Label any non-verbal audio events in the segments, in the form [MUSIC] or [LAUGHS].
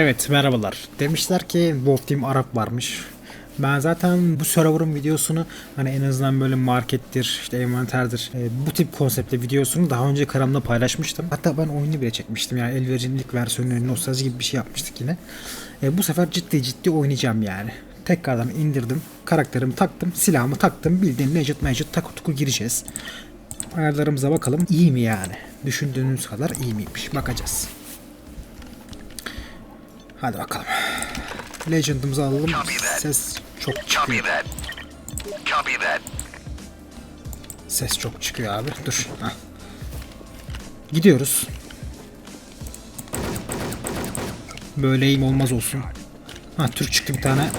Evet merhabalar. Demişler ki Wolf Team Arap varmış. Ben zaten bu server'ın videosunu hani en azından böyle markettir, işte envanterdir e, bu tip konseptte videosunu daha önce kanalımda paylaşmıştım. Hatta ben oyunu bile çekmiştim yani Elver'in ilk versiyonunu nostalji gibi bir şey yapmıştık yine. E, bu sefer ciddi ciddi oynayacağım yani. Tekrardan indirdim, karakterimi taktım, silahımı taktım, bildiğin Legit Magic takı gireceğiz. Ayarlarımıza bakalım iyi mi yani? Düşündüğünüz kadar iyi miymiş bakacağız. Hadi bakalım. Legend'ımızı alalım. Ses çok çıkıyor. Ses çok çıkıyor abi. Dur. Hah. Gidiyoruz. Böyleyim olmaz olsun. Ha Türk çıktı bir tane.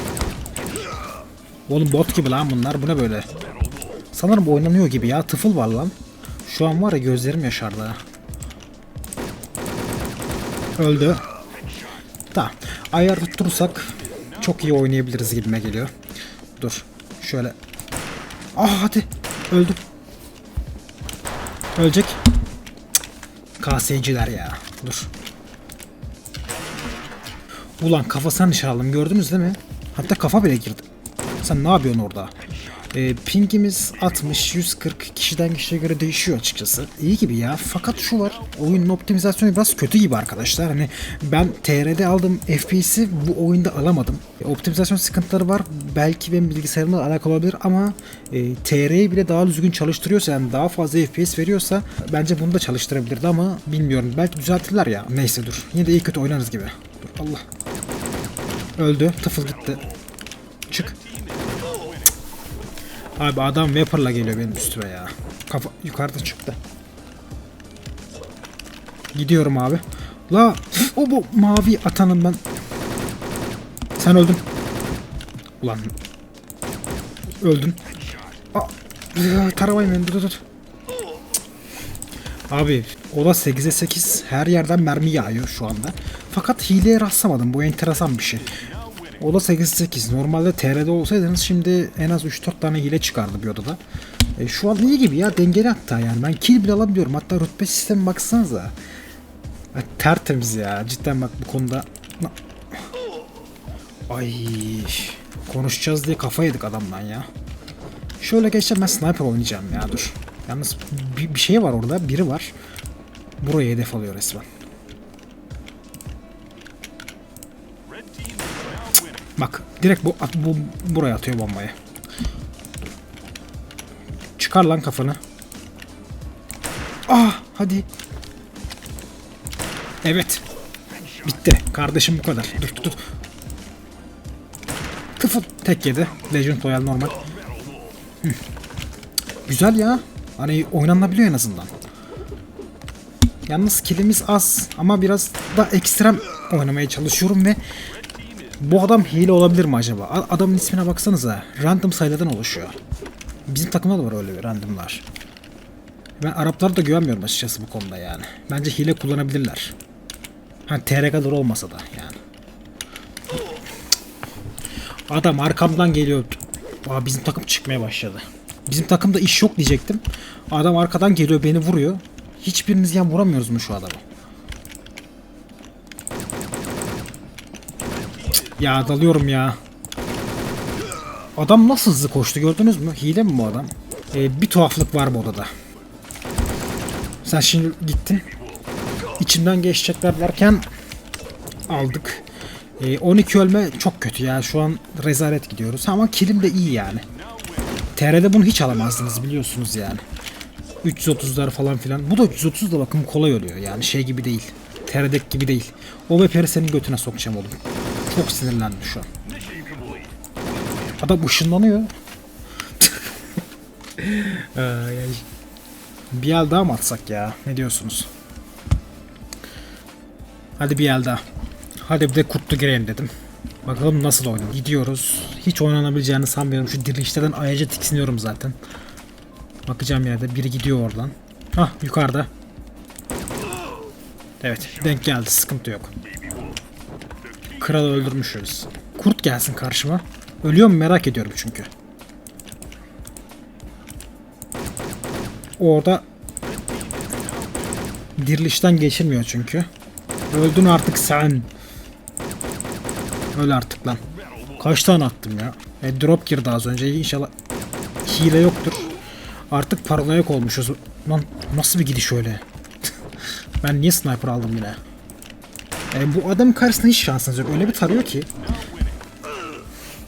Oğlum bot gibi lan bunlar. Bu ne böyle? Sanırım oynanıyor gibi ya. Tıfıl var lan. Şu an var ya gözlerim yaşardı. Öldü. Tamam. Ayar tutturursak çok iyi oynayabiliriz gibime geliyor. Dur. Şöyle. Ah hadi. Öldüm. Ölecek. KS'ciler ya. Dur. Ulan kafasına nişan aldım gördünüz değil mi? Hatta kafa bile girdi. Sen ne yapıyorsun orada? Ee, pingimiz 60, 140 kişiden kişiye göre değişiyor açıkçası. İyi gibi ya. Fakat şu var. Oyunun optimizasyonu biraz kötü gibi arkadaşlar. Hani ben TR'de aldığım FPS'i bu oyunda alamadım. E, Optimizasyon sıkıntıları var. Belki benim bilgisayarımla alakalı olabilir ama e, TR'yi bile daha düzgün çalıştırıyorsa yani daha fazla FPS veriyorsa bence bunu da çalıştırabilirdi ama bilmiyorum. Belki düzeltirler ya. Neyse dur. Yine de iyi kötü oynarız gibi. Dur Allah. Öldü. Tıfıl gitti. Abi adam Vapor'la geliyor benim üstüme ya. Kafa yukarıda çıktı. Gidiyorum abi. La o bu mavi atanım ben. Sen öldün. Ulan. Öldün. Aa, taramayın beni dur dur. Abi o da 8'e 8 her yerden mermi yağıyor şu anda. Fakat hileye rastlamadım bu enteresan bir şey. O da 8-8. Normalde TR'de olsaydınız şimdi en az 3-4 tane hile çıkardı bir odada. E, şu an iyi gibi ya dengeli hatta yani. Ben kill bile alabiliyorum. Hatta rütbe sistemi baksanıza. Ya, tertemiz ya. Cidden bak bu konuda. Ay konuşacağız diye kafa yedik adamdan ya. Şöyle geçeceğim ben sniper oynayacağım ya dur. Yalnız bir, bir şey var orada. Biri var. Burayı hedef alıyor resmen. Bak direkt bu, at- bu buraya atıyor bombayı. Çıkar lan kafanı. Ah hadi. Evet. Bitti. Kardeşim bu kadar. Dur dur dur. Tıfıl tek yedi. Legend Royal normal. Hı. Güzel ya. Hani oynanabiliyor en azından. Yalnız kilimiz az ama biraz da ekstrem oynamaya çalışıyorum ve bu adam hile olabilir mi acaba? Adamın ismine baksanıza. Random sayılardan oluşuyor. Bizim takımda da var öyle bir randomlar. Ben Araplara da güvenmiyorum açıkçası bu konuda yani. Bence hile kullanabilirler. Ha TR kadar olmasa da yani. Adam arkamdan geliyor. Aa, bizim takım çıkmaya başladı. Bizim takımda iş yok diyecektim. Adam arkadan geliyor beni vuruyor. Hiçbiriniz yan vuramıyoruz mu şu adamı? Ya dalıyorum ya. Adam nasıl hızlı koştu gördünüz mü? Hile mi bu adam? Ee, bir tuhaflık var bu odada. Sen şimdi gittin. İçimden geçecekler varken aldık. Ee, 12 ölme çok kötü ya. Şu an rezalet gidiyoruz. Ama kilim de iyi yani. TR'de bunu hiç alamazdınız biliyorsunuz yani. 330'lar falan filan. Bu da 330 da bakın kolay oluyor yani şey gibi değil. TR'deki gibi değil. O VPR'i senin götüne sokacağım oğlum. Çok sinirlendim şu an. Adam ışınlanıyor. Bir el daha mı atsak ya? Ne diyorsunuz? Hadi bir el daha. Hadi bir de kurtlu gireyim dedim. Bakalım nasıl oynar. Gidiyoruz. Hiç oynanabileceğini sanmıyorum. Şu dirilişlerden ayrıca tiksiniyorum zaten. Bakacağım yerde. Biri gidiyor oradan. Hah yukarıda. Evet denk geldi. Sıkıntı yok. Kralı öldürmüşüz. Kurt gelsin karşıma. Ölüyor mu merak ediyorum çünkü. Orada dirilişten geçirmiyor çünkü. Öldün artık sen. Öyle artık lan. Kaç tane attım ya? E, drop girdi az önce. İnşallah hile yoktur. Artık paranoyak olmuşuz. Lan nasıl bir gidiş öyle? [LAUGHS] ben niye sniper aldım yine? E, bu adam karşısında hiç şansınız yok. Öyle bir tarıyor ki.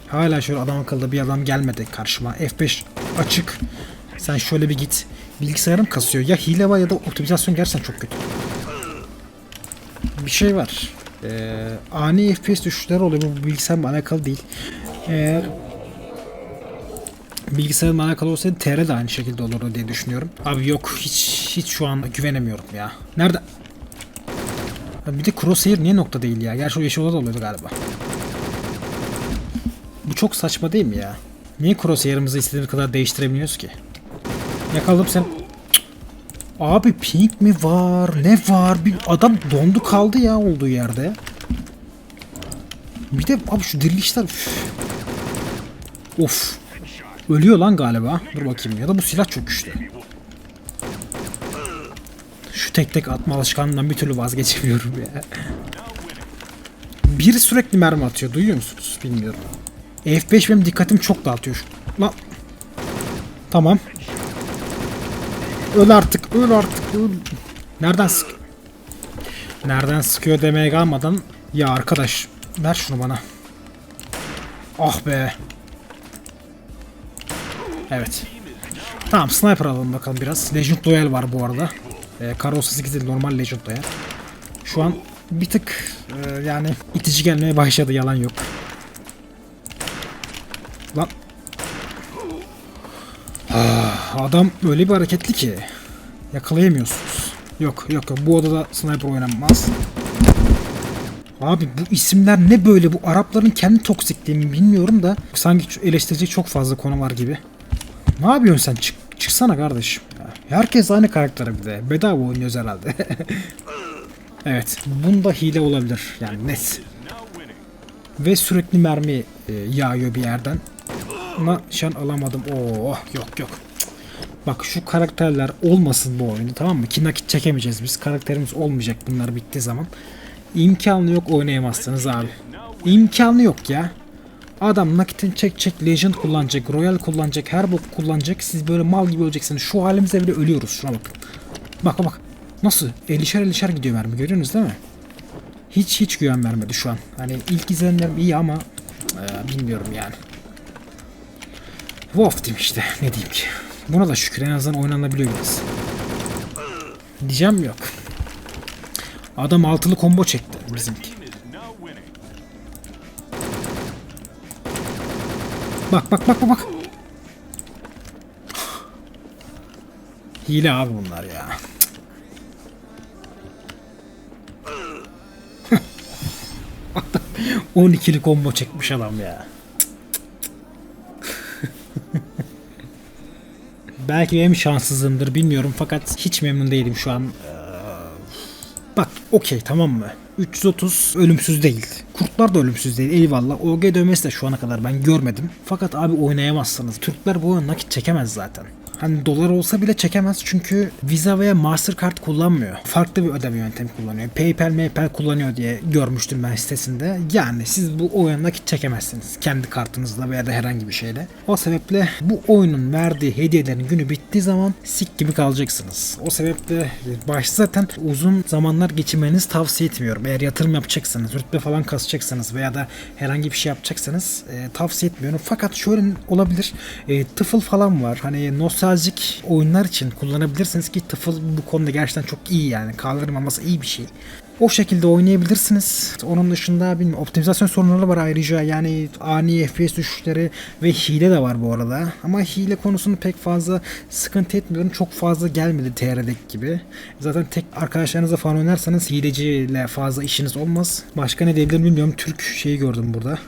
Hala şöyle adam akıllı bir adam gelmedi karşıma. F5 açık. Sen şöyle bir git. Bilgisayarım kasıyor. Ya hile var ya da optimizasyon gerçekten çok kötü. Bir şey var. Ee, ani FPS düşüşler oluyor. Bu bilgisayarla alakalı değil. Eğer bilgisayarla alakalı olsaydı TR de aynı şekilde olurdu diye düşünüyorum. Abi yok hiç hiç şu an güvenemiyorum ya. Nerede? Bir de Crosshair niye nokta değil ya? Gerçi o yeşil oda da oluyordu galiba. Bu çok saçma değil mi ya? Niye Crosshair'ımızı istediğimiz kadar değiştirebiliyoruz ki? Yakaladım sen. Abi pink mi var? Ne var? Bir adam dondu kaldı ya olduğu yerde. Bir de abi şu dirilişler üf. Of. Ölüyor lan galiba. Dur bakayım ya da bu silah çok güçlü. Tek tek atma alışkanlığından bir türlü vazgeçemiyorum ya. Biri sürekli mermi atıyor. Duyuyor musunuz? Bilmiyorum. F5 benim dikkatimi çok dağıtıyor. şu- Lan. Tamam. Öl artık, öl artık, öl. Nereden sık? Nereden sıkıyor demeye kalmadan ya arkadaş ver şunu bana. Ah be. Evet. Tamam sniper alalım bakalım biraz. Legend Loyal var bu arada. Ee, Kar 38 değil normal Legend Loyal. Şu an bir tık e, yani itici gelmeye başladı yalan yok. Lan. Ah, adam öyle bir hareketli ki yakalayamıyorsunuz. Yok yok yok bu odada sniper oynanmaz. Abi bu isimler ne böyle bu Arapların kendi toksikliği mi bilmiyorum da sanki eleştirecek çok fazla konu var gibi. Ne yapıyorsun sen? Çık, çıksana kardeşim. Herkes aynı karaktere bir de. Bedava oynuyoruz herhalde. [LAUGHS] evet. Bunda hile olabilir. Yani net. Ve sürekli mermi e, yağıyor bir yerden. Ama şan alamadım. Oo yok yok. Bak şu karakterler olmasın bu oyunu tamam mı? Ki nakit çekemeyeceğiz biz. Karakterimiz olmayacak bunlar bittiği zaman. İmkanı yok oynayamazsınız abi. İmkanı yok ya. Adam nakitin çekecek, Legend kullanacak, Royal kullanacak, her bok kullanacak. Siz böyle mal gibi öleceksiniz. Şu halimize bile ölüyoruz. Şuna bakın. Bak bak. Nasıl? Elişer elişer gidiyor mermi. Görüyorsunuz değil mi? Hiç hiç güven vermedi şu an. Hani ilk izlenimlerim iyi ama e, bilmiyorum yani. Wolf diyeyim işte. Ne diyeyim ki. Buna da şükür en azından oynanabiliyor biraz. Diyeceğim yok. Adam altılı combo çekti bizimki. Bak bak bak bak bak. Hile abi bunlar ya. [LAUGHS] 12'li combo çekmiş adam ya. [LAUGHS] Belki benim şanssızlığımdır bilmiyorum fakat hiç memnun değilim şu an. Bak okey tamam mı? 330 ölümsüz değil. Kurtlar da ölümsüz değil eyvallah. OG dövmesi de şu ana kadar ben görmedim. Fakat abi oynayamazsınız. Türkler bu oyunu nakit çekemez zaten. Hani dolar olsa bile çekemez çünkü Visa veya Mastercard kullanmıyor. Farklı bir ödeme yöntemi kullanıyor. PayPal, PayPal kullanıyor diye görmüştüm ben sitesinde. Yani siz bu oyuna nakit çekemezsiniz. Kendi kartınızla veya da herhangi bir şeyle. O sebeple bu oyunun verdiği hediyelerin günü bittiği zaman sik gibi kalacaksınız. O sebeple başta zaten uzun zamanlar geçirmenizi tavsiye etmiyorum. Eğer yatırım yapacaksanız, rütbe falan kasacaksanız veya da herhangi bir şey yapacaksanız e, tavsiye etmiyorum. Fakat şöyle olabilir. E, tıfıl falan var. Hani nostaljik oyunlar için kullanabilirsiniz ki tıfıl bu konuda gerçekten çok iyi yani. Kaldırmaması iyi bir şey. O şekilde oynayabilirsiniz. Onun dışında bilmiyorum optimizasyon sorunları var ayrıca yani ani FPS düşüşleri ve hile de var bu arada. Ama hile konusunu pek fazla sıkıntı etmiyorum. Çok fazla gelmedi TR'deki gibi. Zaten tek arkadaşlarınızla falan oynarsanız hileciyle fazla işiniz olmaz. Başka ne diyebilirim bilmiyorum. Türk şeyi gördüm burada.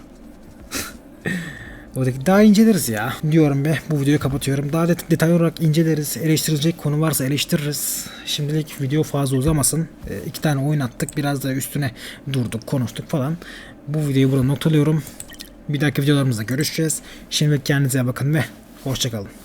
[LAUGHS] Oradaki daha inceleriz ya. Diyorum be bu videoyu kapatıyorum. Daha det- detaylı olarak inceleriz. Eleştirilecek konu varsa eleştiririz. Şimdilik video fazla uzamasın. E, iki tane oyun attık. Biraz da üstüne durduk, konuştuk falan. Bu videoyu burada noktalıyorum. Bir dahaki videolarımızda görüşeceğiz. Şimdilik kendinize bakın ve hoşçakalın.